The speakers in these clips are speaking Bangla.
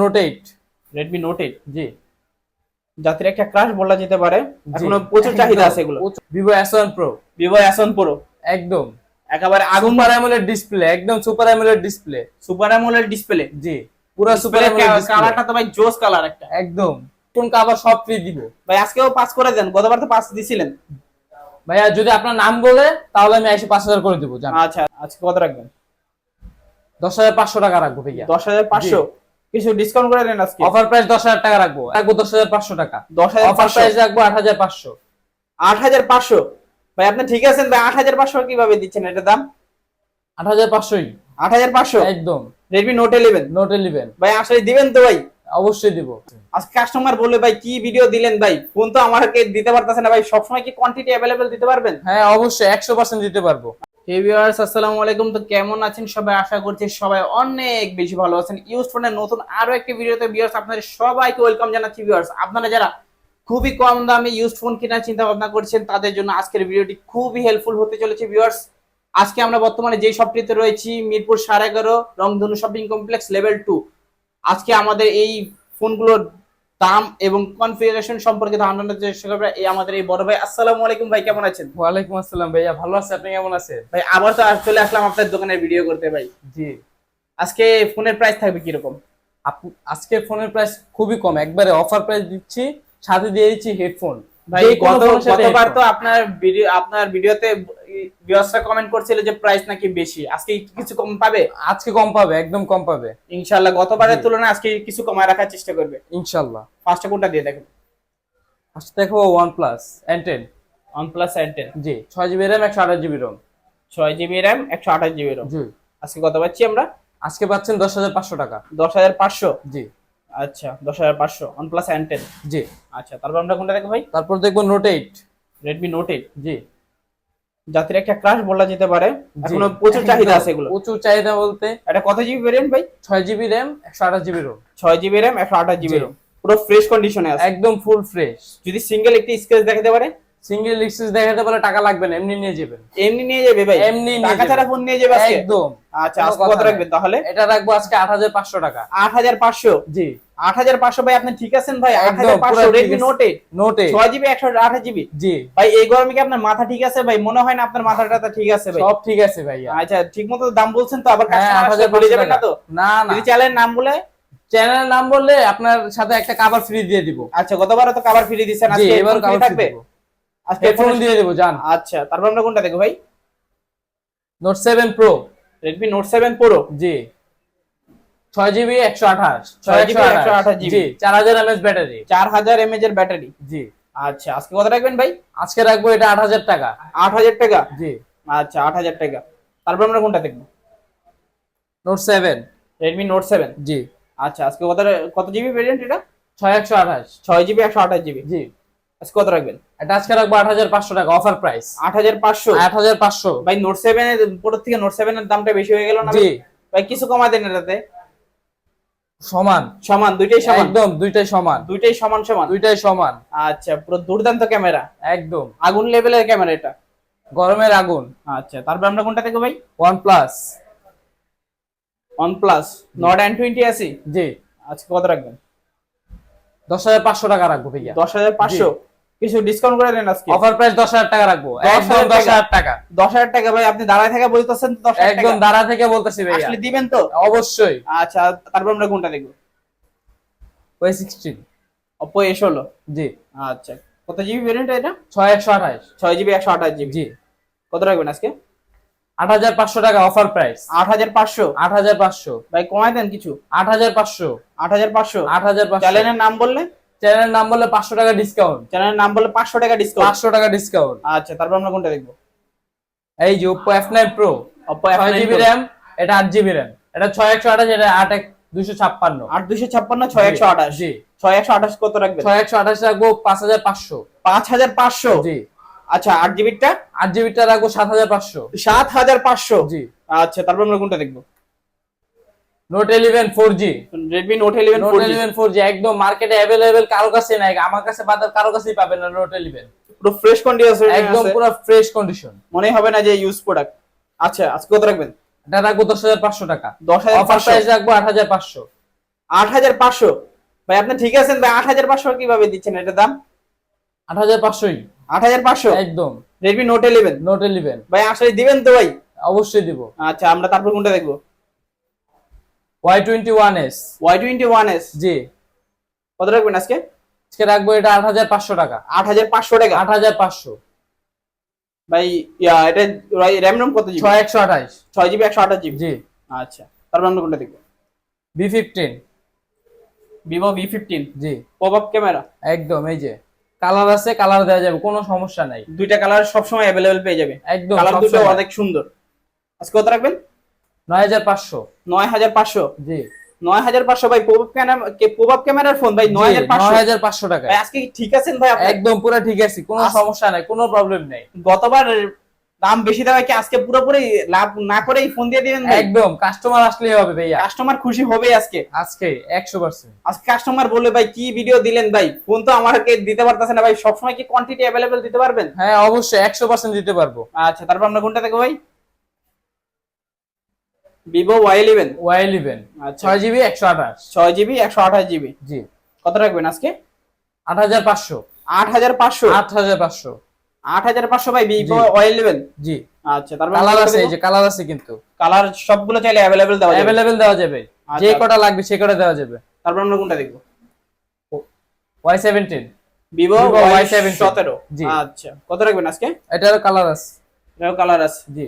Note eight Redmi note eight জি। জাতির একটা ক্রাশ বলা যেতে পারে। এখনও প্রচুর চাহিদা আছে এগুলো। Vivo S one pro Vivo S one pro একদম। একেবারে আগুন সুপার অ্যামোলেড ডিসপ্লে একদম super AMOLED display super AMOLED display জি। পুরো সুপার কালারটা তো ভাই জোস কালার একটা। একদম। কোন কাভার সব ফ্রি দিব। ভাই আজকেও পাস করে দেন। গতবার তো পাস দিছিলেন। ভাইয়া যদি আপনার নাম বলে তাহলে আমি এসে পাঁচ হাজার করে দেবো আচ্ছা আজকে কত রাখবেন? দশ হাজার পাঁচশো টাকা রাখব ভাইয়া। দশ হাজার পাঁচশো? কিছু ডিসকাউন্ট করে দেন আজকে। অফার প্রাইস দশ হাজার টাকা রাখব। রাখব দশ হাজার পাঁচশো টাকা। দশ হাজার অফার প্রাইস রাখব আট হাজার পাঁচশো। আট হাজার পাঁচশো। ভাই আপনি ঠিক আছেন? ভাই আট হাজার পাঁচশো কীভাবে দিচ্ছেন এটার দাম? আট হাজার পাঁচশোই। আট হাজার পাঁচশো? একদম। Redmi note eleven note eleven ভাই আসলে দিবেন তো ভাই? অবশ্যই দিব। আজকে কাস্টমার বলে ভাই কি ভিডিও দিলেন ভাই? ফোন তো আমাকে দিতে পারতেছে না ভাই। সবসময় কি কোয়ান্টিটি অ্যাভেলেবেল দিতে পারবেন? হ্যাঁ অবশ্যই একশো পার্সেন্ট দিতে পারব। হে ভিউয়ার্স আসসালামু আলাইকুম। তো কেমন আছেন সবাই? আশা করছি সবাই অনেক বেশি ভালো আছেন। ইউজ ফোনের নতুন আরও একটি ভিডিওতে ভিউয়ার্স আপনাদের সবাইকে ওয়েলকাম জানাচ্ছি ভিউয়ার্স আপনারা যারা খুবই কম দামে ইউজ ফোন কেনার চিন্তা ভাবনা করছেন, তাদের জন্য আজকের ভিডিওটি খুবই হেল্পফুল হতে চলেছে ভিউয়ার্স আজকে আমরা বর্তমানে যে শপটিতে রয়েছি, মিরপুর সাড়ে এগারো, রংধনু শপিং কমপ্লেক্স লেভেল টু আজকে আমাদের এই ফোনগুলোর দাম এবং কনফিগারেশন সম্পর্কে ধারণা চেষ্টা করবে এই আমাদের এই বড় ভাই। আসসালামু আলাইকুম ভাই কেমন আছেন? ওয়ালাইকুম আসসালাম ভাইয়া ভালো আছে আপনি? কেমন আছেন? ভাই আবার তো চলে আসলাম আপনার দোকানের ভিডিও করতে ভাই। জি। আজকে ফোনের প্রাইস থাকবে কীরকম? আপ- আজকে ফোনের প্রাইস খুবই কম একবারে অফার প্রাইস দিচ্ছি সাথে দিয়ে দিচ্ছি হেডফোন ভাই গত গতবার তো আপনার ভিডিও আপনার ভিডিওতে ভিউয়ার্সরা কমেন্ট করছিল যে প্রাইস নাকি বেশি। আজকে কিছু কম পাবে? আজকে কম পাবে একদম কম পাবে। ইনশাআল্লাহ গতবারের তুলনায় আজকে কিছু কমায় রাখার চেষ্টা করবে। ইনশাল্লাহ ফার্স্টে কোনটা দিয়ে দেখো? OnePlus N ten OnePlus N10 জি ছয় জিবি র্যাম একশো আঠাশ জিবি রোম ছয় জিবি র্যাম আঠাশ জিবি রোম জি। আজকে কত পাচ্ছি আমরা? আজকে পাচ্ছেন দশ হাজার পাঁচশো টাকা। দশ হাজার পাঁচশো? জি। আচ্ছা দশ হাজার পাঁচশো OnePlus N10 জি। আচ্ছা তারপর আমরা কোনটা দেখো ভাই? তারপর দেখব note eight Redmi note eight জি। জাতির একটা ক্রাশ বলা যেতে পারে। এখনও প্রচুর চাহিদা আছে এগুলো প্রচুর চাহিদা বলতে। এটা কত জিবি ভেরিয়েন্ট ভাই? ছয় জিবি র্যাম একশো আঠাশ জিবি রোম ছয় জিবি র্যাম একশো আঠাশ জিবি। রোম পুরো ফ্রেশ কন্ডিশনে আছে। একদম ফুল ফ্রেশ যদি সিঙ্গেল একটি স্ক্র্যাচ দেখাতে পারে? সিঙ্গেল লিক্সিস দেখাতে পারলে টাকা লাগবে না এমনি নিয়ে যাবেন। এমনি নিয়ে যাবে ভাই? এমনি টাকা ছাড়া ফোন নিয়ে যাবে একদম। আচ্ছা আজকে কত রাখবেন তাহলে? এটা রাখব আজকে আট হাজার পাঁচশো টাকা। আট হাজার পাঁচশো? জি। আট হাজার পাঁচশো ভাই আপনি ঠিক আছেন ভাই? আট একদম, হাজার পাঁচশো পুরো ঠিক রেডমি আছে। নোট এইট নোট এইট ছয় জিবি একশো আঠাশ জিবি? জি। ভাই এই গরমে কি আপনার মাথা ঠিক আছে ভাই? মনে হয় না আপনার মাথাটা ঠিক আছে ভাই। সব ঠিক আছে ভাইয়া। আচ্ছা দাম বলছেন তো আবার হ্যাঁ কাস্টমার হাজার বলে যাবেন না তো? না না। যদি চ্যানেলের নাম বলে? চ্যানেলের নাম বললে আপনার সাথে একটা কাভার ফ্রি দিয়ে দিব। আচ্ছা গতবারও তো কাবার ফ্রি দিচ্ছেন জি আজকে এবার কাভার থাকবে? আজকে ফোন দিয়ে দিব জান। আচ্ছা তারপর আমরা কোনটা দেখো ভাই? Note seven pro Redmi note seven pro জি। ছয় জিবি একশো আঠাশ। 6 GB 128 GB জি চার হাজার এমএচ ব্যাটারি। চার হাজার এমএজ এর ব্যাটারি। জি। আচ্ছা আজকে কত রাখবেন ভাই? আজকে রাখব এটা আট হাজার টাকা। আট হাজার টাকা? জি। আচ্ছা আট হাজার টাকা। তারপর আমরা কোনটা দেখব? Note seven Redmi note seven জি। আচ্ছা আজকে কত কত জিবি ভেরিয়েন্ট এটা? ছয় একশো আঠাশ। ছয় জিবি একশো আঠাশ জিবি জি। আজকে কত রাখবেন? এটা আজকে রাখব আট হাজার পাঁচশো টাকা অফার প্রাইস আট হাজার পাঁচশো? আট হাজার পাঁচশো। ভাই নোট সেভেন এর উপর থেকে নোট সেভেন এর দামটা বেশি হয়ে গেল না জি। ভাই? কিছু কমা দেন এটাতে? সমান। সমান দুইটাই সমান? একদম দুইটাই সমান। দুইটাই সমান সমান? দুইটাই সমান। আচ্ছা পুরো দুর্দান্ত ক্যামেরা? একদম। আগুন লেভেলের ক্যামেরা এটা? গরমের আগুন। আচ্ছা তারপর আমরা কোনটা দেখব ভাই? OnePlus OnePlus Nord N twenty আছে? জি। আজকে কত রাখবেন? দশ হাজার পাঁচশো টাকা রাখব ভাইয়া। দশ হাজার পাঁচশো? কিছু ডিসকাউন্ট করে দেন আজকে। অফার প্রাইস দশ হাজার টাকা রাখব। 10,000 একদম দশ হাজার টাকা। দশ হাজার টাকা ভাই আপনি দাঁড়ায় থেকে বলতেছেন তো দশ হাজার একদম টাকা? দাঁড়া থেকে বলতেছি ভাই আসলে দিবেন তো? অবশ্যই। আচ্ছা তারপর আমরা কোনটা দেখব? ওই সিক্সটিন অপো এ ষোলো? জি। আচ্ছা কত জিবি ভেরিয়েন্ট এটা? ছয় একশো আঠাশ। ছয় জিবি একশো আঠাশ জিবি জি। কত রাখবেন আজকে? আট হাজার পাঁচশো টাকা অফার প্রাইস আট হাজার পাঁচশো? আট হাজার পাঁচশো। ভাই কমায় দেন কিছু। আট হাজার পাঁচশো। আট হাজার পাঁচশো। আট হাজার পাঁচশো। চ্যানেলের নাম বললে? চ্যানেলের নাম বললে পাঁচশো টাকা ডিসকাউন্ট চ্যানেলের নাম বললে পাঁচশো টাকা ডিসকাউন্ট পাঁচশো টাকা ডিসকাউন্ট আচ্ছা তারপর আমরা কোনটা দেখব? এই যে Oppo F nine pro Oppo ছয় জিবি র্যাম এটা আট জিবি র্যাম এটা ছয় একশো আঠাশ এটা আট এক দুশো ছাপ্পান্ন। আট দুশো ছাপ্পান্ন ছয় একশো আঠাশ। জি। ছয় একশো আঠাশ কত রাখবেন? ছয় একশো আঠাশ রাখব পাঁচ হাজার পাঁচশো। পাঁচ হাজার পাঁচশো? জি। আচ্ছা আট জিবিটা আট জিবিটা রাখব সাত হাজার পাঁচশো। সাত হাজার পাঁচশো? জি। আচ্ছা তারপর আমরা কোনটা দেখব? Note eleven four G Redmi note eleven note eleven four G একদম মার্কেটে কারও কাছে নাই। আমার কাছে কারও কাছেই পাবেন না পুরো ফ্রেশ কন্ডিশন একদম পুরো ফ্রেশ কন্ডিশন মনে হবে না যে ইউজ প্রোডাক্ট আচ্ছা আজকে কত রাখবেন? এটা রাখব দশ হাজার পাঁচশো টাকা। দশ হাজার অফার পাঁচশো। প্রাইস রাখব আট হাজার পাঁচশো। আট হাজার পাঁচশো? ভাই আপনি ঠিক আছেন? ভাই আট হাজার পাঁচশো কীভাবে দিচ্ছেন এটার দাম? আট হাজার পাঁচশোই। আট হাজার পাঁচশো? একদম। Redmi note eleven note eleven ভাই আসলে দিবেন তো ভাই? অবশ্যই দিব। আচ্ছা আমরা তারপর কোনটা দেখব? Y twenty one S Y twenty one S জি। কত রাখবেন আজকে? আজকে রাখব এটা আট হাজার পাঁচশো টাকা। আট হাজার পাঁচশো টাকা? আট হাজার পাঁচশো। ভাই ইয়া, এটা র্যাম রোম কত জিবি ছয় একশো আঠাইশ ছয় জিবি একশো আঠাশ জিবি জি। আচ্ছা তারপর আমরা কোনটা দেখব? V fifteen. Vivo V fifteen জি। পপ আপ ক্যামেরা একদম এই যে। কালার আছে কালার দেওয়া যাবে কোনো সমস্যা নাই। দুইটা কালার সবসময় অ্যাভেলেবেল পেয়ে যাবে। একদম কালার দুটো অনেক সুন্দর। আজকে কত রাখবেন? নয় হাজার পাঁচশো। নয় হাজার পাঁচশো? জি। নয় হাজার পাঁচশো ভাই ক্যামেরা পপ ক্যামেরার ফোন ভাই নয় হাজার পাঁচশো। হাজার পাঁচশো টাকা আজকে ঠিক আছেন ভাই একদম পুরো ঠিক আছে কোনো সমস্যা নাই কোনো প্রবলেম নেই। গতবার দাম বেশি দেওয়া কি আজকে পুরোপুরি লাভ না করেই ফোন দিয়ে দিবেন একদম কাস্টমার আসলেই হবে ভাইয়া। কাস্টমার খুশি হবে আজকে। আজকে একশো পার্সেন্ট আজকে কাস্টমার বলবে ভাই কি ভিডিও দিলেন ভাই? ফোন তো আমাকে দিতে পারতেছে না ভাই সবসময় কি কোয়ান্টিটি অ্যাভেলেবেল দিতে পারবেন? হ্যাঁ অবশ্যই একশো পার্সেন্ট দিতে পারব। আচ্ছা তারপর আমরা কোনটা দেখো ভাই? Vivo Y eleven Y eleven আচ্ছা। ছয় জিবি একশো আঠাশ। ছয় জিবি একশো আঠাশ জিবি। জি। কত রাখবেন আজকে? আট হাজার পাঁচশো। আট হাজার পাঁচশো? আট হাজার পাঁচশো। আট হাজার পাঁচশো ভাই ভিভো। ওয়াই ইলেভেন জি। আচ্ছা তারপর কালার আছে এই যে কালার আছে কিন্তু। কালার সবগুলো চাইলে অ্যাভেলেবেল দেওয়া যাবে। অ্যাভেলেবেল দেওয়া যাবে। যে আচ্ছা। কটা লাগবে সে কটা দেওয়া যাবে। তারপর আমরা কোনটা দেখব? Y seventeen Vivo Vivo Y Y17 সতেরো। জি। আচ্ছা। কত রাখবেন আজকে? এটার কালার আছে। এটাও কালার আছে। জি।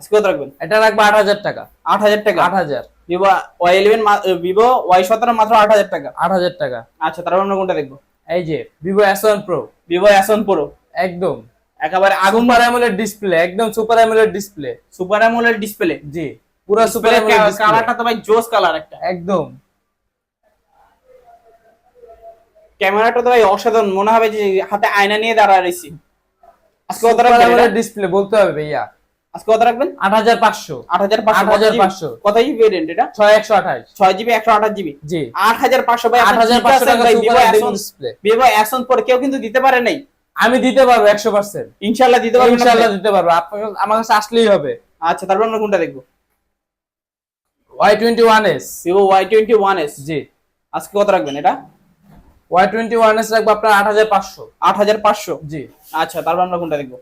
আজকে কত রাখবেন? এটা রাখব আট হাজার টাকা। আট হাজার টাকা? আট হাজার। Vivo Y eleven Vivo Y সতেরো মাত্র আট হাজার টাকা। আট হাজার টাকা। আচ্ছা তারপর আমরা কোনটা দেখব? এই যে Vivo S one pro Vivo S one pro একদম। একেবারে আগুন সুপার অ্যামোলেড ডিসপ্লে একদম super AMOLED display super AMOLED display জি পুরো সুপার অ্যামোলেড কালারটা তো ভাই জোস কালার একটা। একদম। ক্যামেরাটা তো ভাই অসাধারণ মনে হবে যে হাতে আয়না নিয়ে দাঁড়া আজকে? ডিসপ্লে বলতে হবে ভাইয়া। আজকে কত রাখবেন? আট হাজার পাঁচশো। আট হাজার পাঁচশো 8500 কত জিবি ভেরিয়েন্ট এটা? ছয় একশো আঠাশ। ছয় জিবি একশো আঠাশ জিবি? জি। আট হাজার পাঁচশো ভাই আট হাজার পাঁচশো টাকা ভিভো এখন ডিসপ্লে ভিভো এখন পরে কেউ কিন্তু দিতে পারে নাই? আমি দিতে পারব একশো পার্সেন্ট। ইনশাল্লাহ দিতে পারবেন ইনশাল্লাহ দিতে পারব। আপনার আমার কাছে আসলেই হবে। আচ্ছা তারপর আমরা কোনটা দেখব? Y twenty one S. Vivo Y twenty one S. জি। আজকে কত রাখবেন এটা? ওয়াই টোয়েন্টি ওয়ান এস রাখব আপনার আট হাজার পাঁচশো। আট হাজার পাঁচশো। জি। আচ্ছা তারপর আমরা কোনটা দেখব?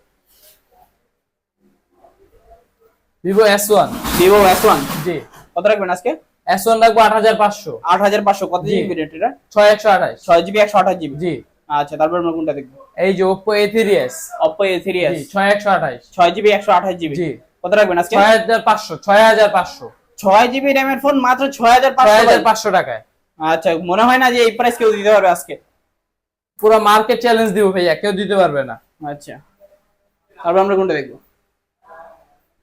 Vivo S one Vivo S one জি। কত রাখবেন আজকে? এস ওয়ান রাখব আট হাজার পাঁচশো। আট হাজার পাঁচশো। কত জিবি ভেরিয়েন্ট এটা? ছয় একশো আঠাশ। ছয় জিবি একশো আঠাশ জিবি? জি। আচ্ছা তারপর আমরা কোনটা দেখব? এই যে Oppo A three S Oppo A three S ছয় একশো আঠাশ। ছয় জিবি একশো আঠাশ জিবি? জি। কত রাখবেন আজকে? ছয় হাজার পাঁচশো ছয় হাজার পাঁচশো। ছয় জিবি র্যামের ফোন মাত্র ছয় হাজার পাঁচশো টাকায়। আচ্ছা মনে হয় না যে এই প্রাইস কেউ দিতে পারবে আজকে। পুরো মার্কেট চ্যালেঞ্জ দিব ভাইয়া কেউ দিতে পারবে না। আচ্ছা। তারপর আমরা কোনটা দেখব?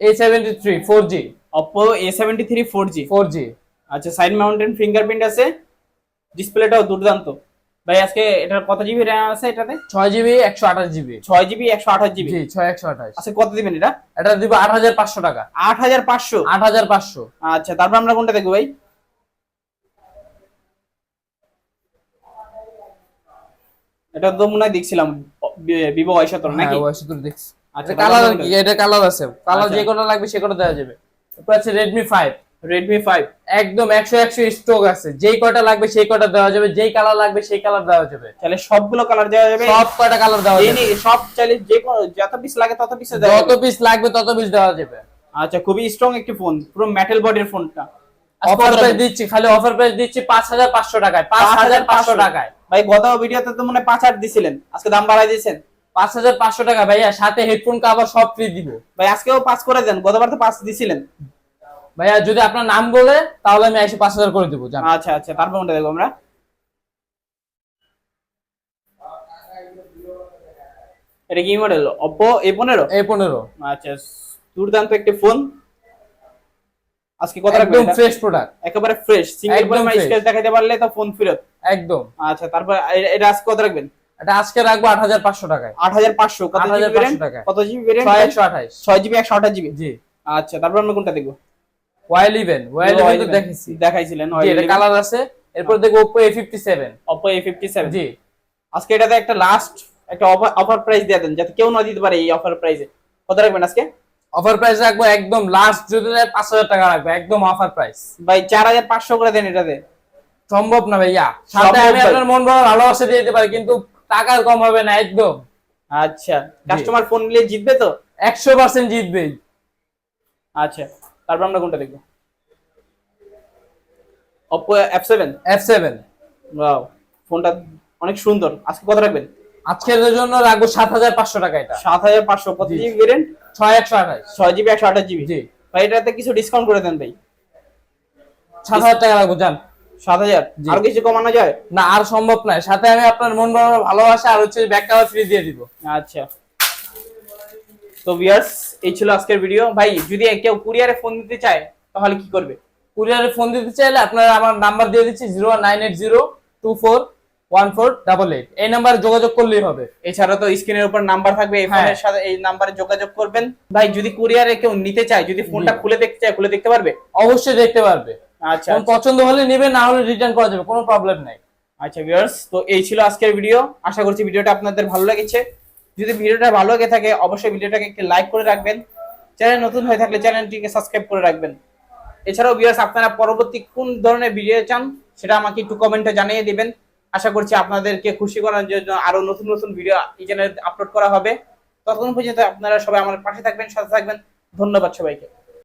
A seventy three four G Oppo A seventy three four G four G আচ্ছা সাইড মাউন্টেন ফিঙ্গারপ্রিন্ট আছে। ডিসপ্লেটাও দুর্দান্ত। ভাই আজকে এটার কত জিবি র্যাম আছে এটাতে? ছয় জিবি একশো আঠাশ জিবি ছয় জিবি একশো আঠাশ জিবি জি ছয় একশো আঠাশ। আচ্ছা কত দিবেন এটা? এটা দিব আট হাজার পাঁচশো টাকা। আট হাজার পাঁচশো? আট হাজার পাঁচশো। আচ্ছা তারপর আমরা কোনটা দেখব ভাই? এটা তো মনে হয় দেখছিলাম ভিভো ওয়াই সতেরো হ্যাঁ নাকি? বয়স তো দেখছি। আচ্ছা কালার কি? এটা কালার আছে। কালার আচ্ছা। যে কোনো লাগবে সে কোনো দেওয়া যাবে। তারপর আছে রেডমি ফাইভ রেডমি ফাইভ একদম একশো একশো স্টক আছে। যেই কয়টা লাগবে সেই কয়টা দেওয়া যাবে। যেই কালার লাগবে সেই কালার দেওয়া যাবে। তাহলে সবগুলো কালার দেওয়া যাবে। সব কয়টা কালার দেওয়া যাবে। সব চাইলে যে যত পিস লাগে তত পিস দেওয়া যত পিস লাগবে তত পিস দেওয়া যাবে। আচ্ছা খুবই স্ট্রং একটি ফোন পুরো মেটাল বডির ফোনটা অফার প্রাইস দিচ্ছি। খালি অফার প্রাইস দিচ্ছি পাঁচ হাজার পাঁচশো টাকায়। পাঁচ হাজার পাঁচশো টাকায়। ভাই গত ভিডিওতে তো মনে হয় পাঁচ হাজার দিছিলেন। আজকে দাম বাড়াই দিয়েছেন। পাঁচ হাজার পাঁচশো টাকা ভাইয়া সাথে হেডফোন কাভার সব ফ্রি দিব। ভাই আজকেও পাস করে দেন গতবার তো পাস দিছিলেন। ভাইয়া যদি আপনার নাম বলে তাহলে আমি এসে পাঁচ হাজার করে দেবো জান। আচ্ছা আচ্ছা তারপর কোনটা দেখব আমরা। এটা কি মডেল অপো এ পনেরো? এই পনেরো। আচ্ছা দুর্দান্ত একটি ফোন আজকে কত রাখবেন একদম ফ্রেশ প্রোডাক্ট একেবারে ফ্রেশ সিঙ্গেল পরিমাণ। স্কেচ দেখাতে পারলে তো ফোন ফেরত। একদম। আচ্ছা তারপর এটা আজকে কত রাখবেন? এটা আজকে রাখব আট হাজার পাঁচশো টাকায়। আট হাজার পাঁচশো। কত জিবি ভেরিয়েন্ট কত জিবি ভেরিয়েন্ট ছয় একশো আঠাইশ ছয় জিবি একশো আঠাশ জিবি? জি। আচ্ছা তারপর আমরা কোনটা দেখব? ওয়াই ইলেভেন ওয়াই ইলেভেন তো দেখেছি। দেখাইছিলেন এটা কালার আছে। এরপর দেখব fifty seven Oppo A fifty seven জি। আজকে এটাতে একটা লাস্ট একটা অফার প্রাইস দিয়ে দেন যাতে কেউ না দিতে পারে এই অফার প্রাইসে কত রাখবেন আজকে? অফার প্রাইস রাখব একদম লাস্ট যদি নেয় পাঁচ হাজার টাকা রাখব একদম অফার প্রাইস ভাই চার হাজার পাঁচশো করে দেন এটাতে। সম্ভব না ভাইয়া। সাথে আমি আপনার মন ভালো ভালোবাসা দিয়ে দিতে পারি কিন্তু টাকার কম হবে না একদম। আচ্ছা কাস্টমার ফোন নিলে জিতবে তো? একশো পার্সেন্ট জিতবে। আচ্ছা তারপর আমরা কোনটা দেখব? F7 এফ সেভেন ওয়াও ফোনটা অনেক সুন্দর। আজকে কত রাখবেন? আজকের জন্য রাখব সাত হাজার পাঁচশো টাকা এটা। সাত হাজার পাঁচশো কত জিবি ভেরিয়েন্ট ছয় একশো আঠাশ। ছয় জিবি একশো আঠাশ জিবি জি। ভাই এটাতে কিছু ডিসকাউন্ট করে দেন ভাই। সাত হাজার টাকা রাখব জান সাত হাজার। আর কিছু কমানো যায়? না আর সম্ভব নয়। সাথে আমি আপনার মন ভালো ভালোবাসা আর হচ্ছে ব্যাগ কাভার ফ্রি দিয়ে দিব। আচ্ছা। তো ভিউয়ার্স এই ছিল আজকের ভিডিও ভাই যদি কেউ কুরিয়ারে ফোন দিতে চায় তাহলে কি করবে? কুরিয়ারে ফোন দিতে চাইলে আপনারা আমার নাম্বার দিয়ে দিচ্ছি zero nine eight zero two four one four double eight এই নাম্বারে যোগাযোগ করলেই হবে। এছাড়া তো স্ক্রিনের উপর নাম্বার থাকবে এই হ্যাঁ। ফোনের সাথে এই নাম্বারে যোগাযোগ করবেন। ভাই যদি কুরিয়ারে কেউ নিতে চায় যদি ফোনটা খুলে দেখতে চায় খুলে দেখতে পারবে? অবশ্যই দেখতে পারবে। আচ্ছা ফোন পছন্দ হলে নেবে না হলে রিটার্ন করা যাবে কোনো প্রবলেম নাই। আচ্ছা ভিউয়ার্স তো এই ছিল আজকের ভিডিও আশা করছি ভিডিওটা আপনাদের ভালো লেগেছে। যদি ভিডিওটা ভালো লেগে থাকে অবশ্যই ভিডিওটাকে একটি লাইক করে রাখবেন। চ্যানেল নতুন হয়ে থাকলে চ্যানেলটিকে সাবস্ক্রাইব করে রাখবেন। এছাড়াও ভিউয়ার্স আপনারা পরবর্তী কোন ধরনের ভিডিও চান সেটা আমাকে একটু কমেন্টে জানিয়ে দিবেন। আশা করছি আপনাদেরকে খুশি করার জন্য আরও নতুন নতুন ভিডিও এই চ্যানেলে আপলোড করা হবে। ততক্ষণ পর্যন্ত আপনারা সবাই আমার পাশে থাকবেন সাথে থাকবেন। ধন্যবাদ সবাইকে।